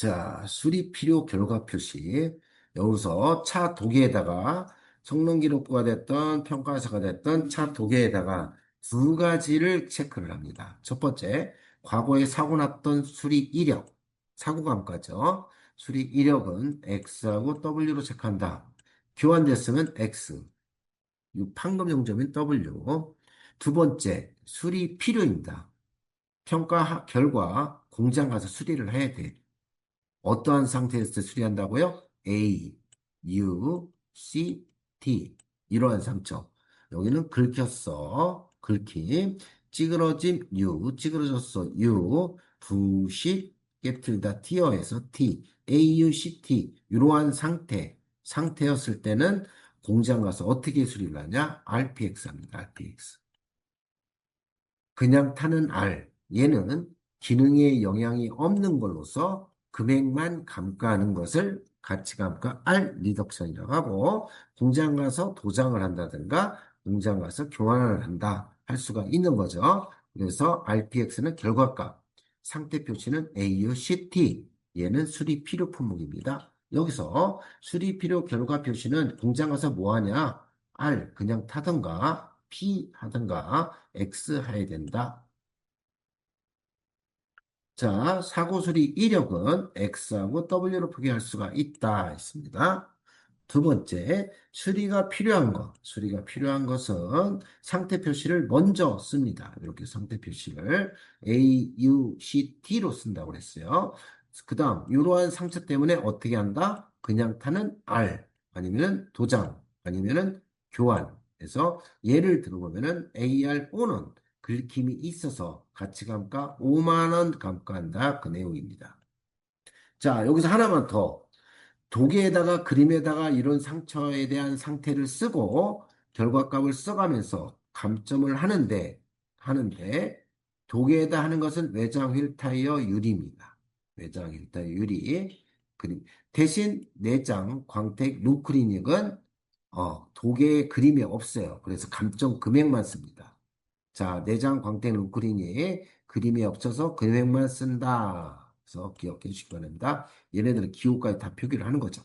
자, 수리 필요 결과 표시. 여기서 차 도계에다가 성능 기록부가 됐던 평가서가 됐던 차 도계에다가 두 가지를 체크를 합니다. 첫 번째, 과거에 사고 났던 수리 이력, 사고 감가죠. 수리 이력은 X하고 W로 체크한다. 교환됐으면 X, 이 판금 용점인 W. 두 번째, 수리 필요입니다. 평가 하- 결과 공장 가서 수리를 해야 돼. 어떠한 상태에서 수리한다고요? A, U, C, T 이러한 상처. 여기는 긁혔어. 긁힘. 찌그러짐 U, 찌그러졌어 U, 부식, 깨틀다 티어에서 T, A, U, C, T 이러한 상태. 상태였을 때는 공장 가서 어떻게 수리를 하냐? RPX 합니다. RPX. 그냥 타는 R. 얘는 기능에 영향이 없는 걸로서 금액만 감가하는 것을 가치 감가 R 리덕션이라고 하고 공장 가서 도장을 한다든가 공장 가서 교환을 한다 할 수가 있는 거죠. 그래서 RPX는 결과값, 상태 표시는 AUCT, 얘는 수리 필요 품목입니다. 여기서 수리 필요 결과 표시는 공장 가서 뭐 하냐? R 그냥 타든가 P 하든가 X 해야 된다. 자, 사고 수리 이력은 X하고 W로 표기할 수가 있다 했습니다. 두 번째, 수리가 필요한 것. 수리가 필요한 것은 상태 표시를 먼저 씁니다. 이렇게 상태 표시를 A, U, C, T로 쓴다고 그랬어요. 그 다음, 이러한 상처 때문에 어떻게 한다? 그냥 타는 R, 아니면은 도장, 아니면은 교환. 그래서 예를 들어보면 은 AR5는 긁힘이 있어서 가치 감가 5만 원 감가한다. 그 내용입니다. 자, 여기서 하나만 더. 도계에다가 그림에다가 이런 상처에 대한 상태를 쓰고 결과값을 써가면서 감점을 하는데 하는데 도계에다 하는 것은 외장 휠 타이어 유리입니다. 외장 휠 타이어 유리. 그림 대신 내장 광택 루크리닉은 어, 도계에 그림이 없어요. 그래서 감점 금액만 씁니다. 자, 내장 광택 루크리닉 그림이 없어서 금액만 쓴다. 그래서 기억해 주시기 바랍니다. 얘네들은 기호까지 다 표기를 하는 거죠.